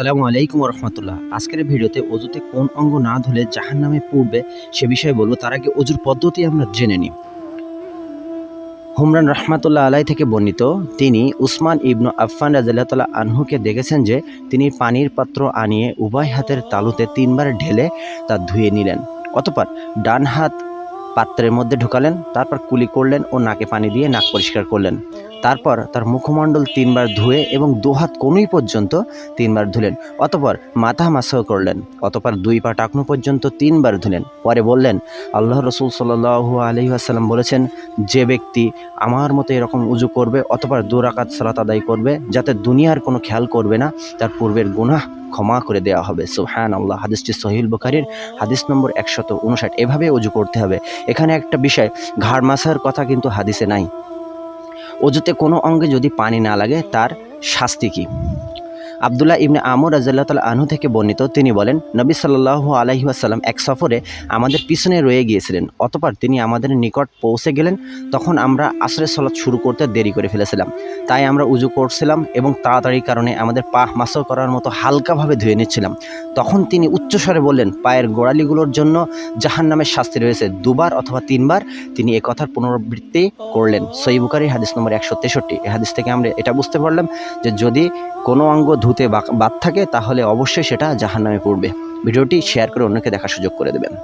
আসসালামু আলাইকুম রহমতুল্লাহ আজকের ভিডিওতে অজুতে কোন অঙ্গ না ধুলে জাহান নামে পড়বে সে বিষয়ে বলব, তার আগে অজুর পদ্ধতি আমরা জেনে নিই। হুমরান রহমাতুল্লাহ আলাই থেকে বর্ণিত, তিনি উসমান ইবনু আফফান রাজিল্লাহ আনহুকে দেখেছেন যে তিনি পানির পাত্র আনিয়ে উভয় হাতের তালুতে তিনবার ঢেলে তা ধুয়ে নিলেন। অতপর ডান হাত পাত্রের মধ্যে ঢুকালেন, তারপর কুলি করলেন ও নাকে পানি দিয়ে নাক পরিষ্কার করলেন। তারপর তার মুখমণ্ডল তিনবার ধুয়ে এবং দুহাত কনুই পর্যন্ত তিনবার ধুলেন, অতপর মাথা মাসাও করলেন, অতপর দুই পা টাকনো পর্যন্ত তিনবার ধুলেন। পরে বললেন আল্লাহ রসুল সাল্লাহু আলহিহাসাল্লাম বলেছেন, যে ব্যক্তি আমার মতো এরকম উজু করবে অতপর দুরাকাত সালাত আদায় করবে, যাতে দুনিয়ার কোনো খেয়াল করবে না, তার পূর্বের গুনাহ ক্ষমা করে দেওয়া হবে। সুহান আল্লাহ হাদিসটি সহিল বুখারির হাদিস নম্বর একশত উনষাট। এভাবে উজু করতে হবে। এখানে একটা বিষয়, ঘাড় মাসার কথা কিন্তু হাদিসে নাই। অজুতে কোনো অঙ্গে যদি পানি না লাগে, তার শাস্তি কী? আবদুল্লাহ ইবনে আমর রাজাল্লাহ তাল আনহু থেকে বর্ণিত, তিনি বলেন, নবী সাল্লাহ আলহি আসাল্লাম এক সফরে আমাদের পিছনে রয়ে গিয়েছিলেন। অতপর তিনি আমাদের নিকট পৌঁছে গেলেন। তখন আমরা আসরের সলাৎ শুরু করতে দেরি করে ফেলেছিলাম। তাই আমরা উজু করছিলাম এবং তাড়াতাড়ির কারণে আমাদের পা মাসও করার মতো হালকাভাবে ধুয়ে নিচ্ছিলাম। তখন তিনি উচ্চস্বরে বললেন, পায়ের গোড়ালিগুলোর জন্য জাহান নামের শাস্তি রয়েছে। দুবার অথবা তিনবার তিনি এ কথার পুনরাবৃত্তি করলেন। সৈবুকারী হাদিস নম্বর একশো তেষট্টি। হাদিস থেকে আমরা এটা বুঝতে পারলাম যে যদি কোনো অঙ্গ বা- বাদ থাকে, তাহলে অবশ্যই সেটা জাহান নামে পড়বে। ভিডিওটি শেয়ার করে অন্যকে দেখার সুযোগ করে দেবেন।